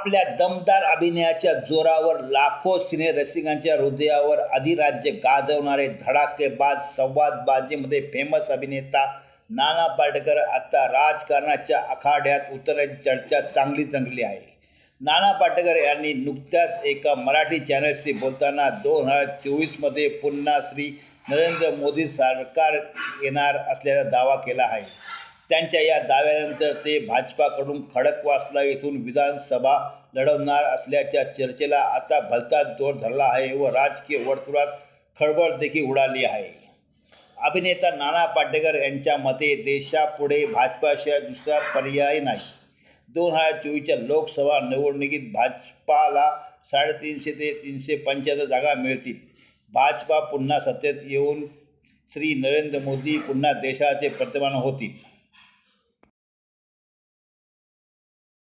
आपल्या दमदार अभिनयाच्या जोरावर लाखो सिनेरसिकांच्या हृदयावर अधिराज्य गाजवणारे धडाकेबाज संवादबाजीमध्ये फेमस अभिनेता नाना पाटेकर आता राजकारणाच्या आखाड्यात उतरायची चर्चा चांगली चांगली आहे. नाना पाटेकर यांनी नुकत्याच एका मराठी चॅनलशी बोलताना दोन हजार चोवीसमध्ये पुन्हा श्री नरेंद्र मोदी सरकार येणार असल्याचा दावा केला आहे. त्यांच्या या दाव्यानंतर ते भाजपाकडून खडकवासला येथून विधानसभा लढवणार असल्याच्या चर्चेला आता भलताच जोर धरला आहे व राजकीय वर्तुळात खळबळ देखील उडाली आहे. अभिनेता नाना पाटेकर यांच्या मते देशापुढे भाजपाशिवाय दुसरा पर्याय नाही. दोन हजार चोवीसच्या लोकसभा निवडणुकीत भाजपाला साडेतीनशे ते तीनशे पंच्याहत्तर जागा मिळतील. भाजपा पुन्हा सत्तेत येऊन श्री नरेंद्र मोदी पुन्हा देशाचे प्रतिमान होतील.